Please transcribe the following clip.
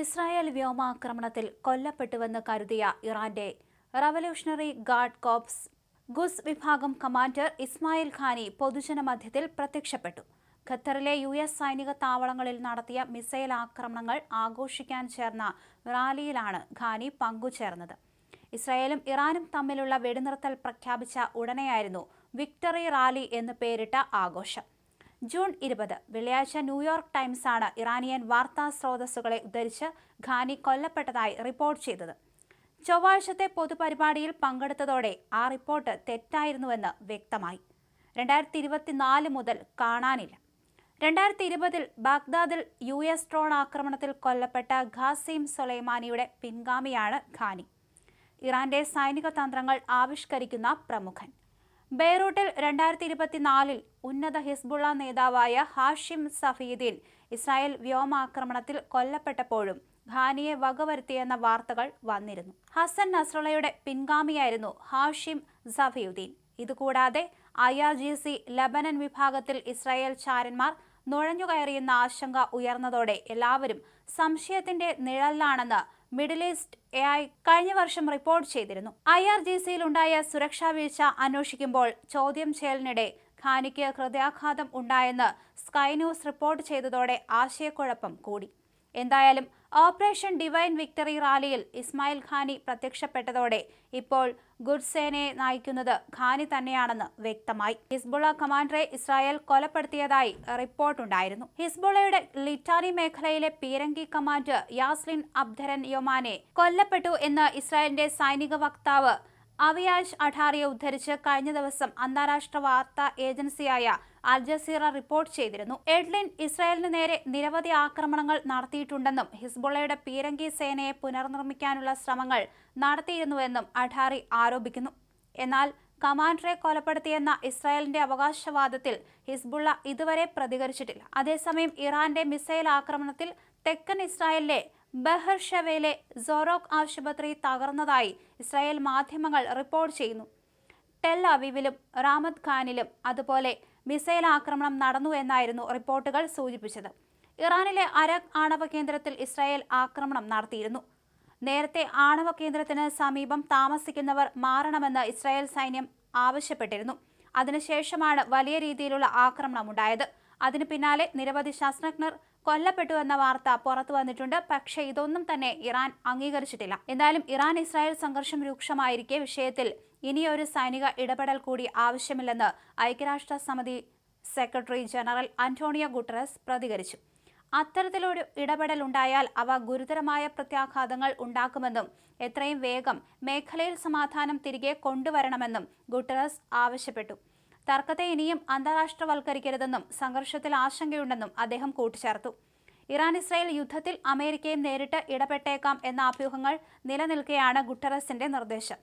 Israel വ്യോമാക്രമണത്തിൽ കൊല്ലപ്പെട്ടുവെന്ന് കരുതിയ ഇറാന്റെ റവല്യൂഷണറി ഗാർഡ് കോപ്സ് ഗുസ് വിഭാഗം കമാൻഡർ ഇസ്മായിൽ ഖാനി പൊതുജനമധ്യത്തിൽ പ്രത്യക്ഷപ്പെട്ടു. ഖത്തറിലെ യു എസ് സൈനിക താവളങ്ങളിൽ നടത്തിയ മിസൈൽ ആക്രമണങ്ങൾ ആഘോഷിക്കാൻ ചേർന്ന റാലിയിലാണ് ഖാനി പങ്കുചേർന്നത്. ഇസ്രായേലും ഇറാനും തമ്മിലുള്ള വെടിനിർത്തൽ പ്രഖ്യാപിച്ച ഉടനെയായിരുന്നു വിക്ടറി റാലി എന്ന് പേരിട്ട ആഘോഷം. ജൂൺ ഇരുപത് വെള്ളിയാഴ്ച ന്യൂയോർക്ക് ടൈംസാണ് ഇറാനിയൻ വാർത്താ സ്രോതസ്സുകളെ ഉദ്ധരിച്ച് ഖാനി കൊല്ലപ്പെട്ടതായി റിപ്പോർട്ട് ചെയ്തത്. ചൊവ്വാഴ്ചത്തെ പൊതുപരിപാടിയിൽ പങ്കെടുത്തതോടെ ആ റിപ്പോർട്ട് തെറ്റായിരുന്നുവെന്ന് വ്യക്തമായി. രണ്ടായിരത്തി ഇരുപത്തിനാല് മുതൽ കാണാനില്ല. രണ്ടായിരത്തി ഇരുപതിൽ ബാഗ്ദാദിൽ യു എസ് ഡ്രോൺ ആക്രമണത്തിൽ കൊല്ലപ്പെട്ട ഖാസിം സൊലൈമാനിയുടെ പിൻഗാമിയാണ് ഖാനി. ഇറാന്റെ സൈനിക തന്ത്രങ്ങൾ ആവിഷ്കരിക്കുന്ന പ്രമുഖൻ. ബെയ്റൂട്ടിൽ രണ്ടായിരത്തി ഇരുപത്തിനാലിൽ ഉന്നത ഹിസ്ബുള്ള നേതാവായ ഹാഷിം സഫീദീൻ ഇസ്രായേൽ വ്യോമാക്രമണത്തിൽ കൊല്ലപ്പെട്ടപ്പോഴും ഖാനിയെ വകവരുത്തിയെന്ന വാർത്തകൾ വന്നിരുന്നു. ഹസൻ നസ്രളയുടെ പിൻഗാമിയായിരുന്നു ഹാഷിം സഫീദ്ദീൻ ഇതുകൂടാതെ I R G C Lebanon വിഭാഗത്തിൽ ഇസ്രായേൽ ചാരന്മാർ നുഴഞ്ഞുകയറിയെന്ന ആശങ്ക ഉയർന്നതോടെ എല്ലാവരും സംശയത്തിന്റെ നിഴലിലാണെന്ന് മിഡിൽ ഈസ്റ്റ് എ ഐ കഴിഞ്ഞ വർഷം റിപ്പോർട്ട് ചെയ്തിരുന്നു. ഐ ആർ ജി സിയിലുണ്ടായ സുരക്ഷാ വീഴ്ച അന്വേഷിക്കുമ്പോൾ ചോദ്യം ചെയ്യലിനിടെ ഖാനിക്ക് ഹൃദയാഘാതം ഉണ്ടായെന്ന് സ്കൈ ന്യൂസ് റിപ്പോർട്ട് ചെയ്തതോടെ ആശയക്കുഴപ്പം കൂടി. എന്തായാലും ഓപ്പറേഷൻ ഡിവൈൻ വിക്ടറി റാലിയിൽ ഇസ്മായിൽ ഖാനി പ്രത്യക്ഷപ്പെട്ടതോടെ ഇപ്പോൾ ഗുഡ്സേനയെ നയിക്കുന്നത് ഖാനി തന്നെയാണെന്ന് വ്യക്തമായി. ഹിസ്ബുള കമാൻഡറെ ഇസ്രായേൽ കൊലപ്പെടുത്തിയതായി റിപ്പോർട്ടുണ്ടായിരുന്നു. ഹിസ്ബുളയുടെ ലിറ്റാനി മേഖലയിലെ പീരങ്കി കമാൻഡർ യാസ്ലിൻ അബ്ദരൻ യൊമാനെ കൊല്ലപ്പെട്ടു എന്ന് ഇസ്രായേലിന്റെ സൈനിക വക്താവ് അവിയാഷ് അഠാറിയെ ഉദ്ധരിച്ച് കഴിഞ്ഞ ദിവസം അന്താരാഷ്ട്ര വാർത്താ ഏജൻസിയായ അൽ ജസീറ റിപ്പോർട്ട് ചെയ്തിരുന്നു. എഡ്ലിൻ ഇസ്രായേലിന് നേരെ നിരവധി ആക്രമണങ്ങൾ നടത്തിയിട്ടുണ്ടെന്നും ഹിസ്ബുള്ളയുടെ പീരങ്കി സേനയെ പുനർനിർമ്മിക്കാനുള്ള ശ്രമങ്ങൾ നടത്തിയിരുന്നുവെന്നും അഠാറി ആരോപിക്കുന്നു. എന്നാൽ കമാൻഡറെ കൊലപ്പെടുത്തിയെന്ന ഇസ്രായേലിന്റെ അവകാശവാദത്തിൽ ഹിസ്ബുള്ള ഇതുവരെ പ്രതികരിച്ചിട്ടില്ല. അതേസമയം ഇറാന്റെ മിസൈൽ ആക്രമണത്തിൽ തെക്കൻ ഇസ്രായേലിലെ ബഹർഷവയിലെ സോറോക് ആശുപത്രി തകർന്നതായി ഇസ്രായേൽ മാധ്യമങ്ങൾ റിപ്പോർട്ട് ചെയ്യുന്നു. ടെൽ അവീവിലും റാമത് ഖാനിലും അതുപോലെ മിസൈൽ ആക്രമണം നടന്നു എന്നായിരുന്നു റിപ്പോർട്ടുകൾ സൂചിപ്പിച്ചത്. ഇറാനിലെ അരക് ആണവ കേന്ദ്രത്തിൽ ഇസ്രായേൽ ആക്രമണം നടത്തിയിരുന്നു. നേരത്തെ ആണവ കേന്ദ്രത്തിന് സമീപം താമസിക്കുന്നവർ മാറണമെന്ന് ഇസ്രായേൽ സൈന്യം ആവശ്യപ്പെട്ടിരുന്നു. അതിനുശേഷമാണ് വലിയ രീതിയിലുള്ള ആക്രമണം ആക്രമണമുണ്ടായത് അതിനു പിന്നാലെ നിരവധി ശാസ്ത്രജ്ഞർ കൊല്ലപ്പെട്ടു എന്ന വാർത്ത പുറത്തു വന്നിട്ടുണ്ട്. പക്ഷേ ഇതൊന്നും തന്നെ ഇറാൻ അംഗീകരിച്ചിട്ടില്ല. എന്തായാലും ഇറാൻ ഇസ്രായേൽ സംഘർഷം രൂക്ഷമായിരിക്കെ വിഷയത്തിൽ ഇനിയൊരു സൈനിക ഇടപെടൽ കൂടി ആവശ്യമില്ലെന്ന് ഐക്യരാഷ്ട്ര സമിതി സെക്രട്ടറി ജനറൽ അന്റോണിയോ ഗുട്ടറസ് പ്രതികരിച്ചു. അത്തരത്തിലൊരു ഇടപെടൽ ഉണ്ടായാൽ അവ ഗുരുതരമായ പ്രത്യാഘാതങ്ങൾ ഉണ്ടാക്കുമെന്നും എത്രയും വേഗം മേഖലയിൽ സമാധാനം തിരികെ കൊണ്ടുവരണമെന്നും ഗുട്ടറസ് ആവശ്യപ്പെട്ടു. തർക്കത്തെ ഇനിയും അന്താരാഷ്ട്രവൽക്കരിക്കരുതെന്നും സംഘർഷത്തിൽ ആശങ്കയുണ്ടെന്നും അദ്ദേഹം കൂട്ടിച്ചേർത്തു. ഇറാൻ ഇസ്രായേൽ യുദ്ധത്തിൽ അമേരിക്കയും നേരിട്ട് ഇടപെട്ടേക്കാം എന്ന അഭ്യൂഹങ്ങൾ നിലനിൽക്കെയാണ് ഗുട്ടറസിന്റെ നിർദ്ദേശം.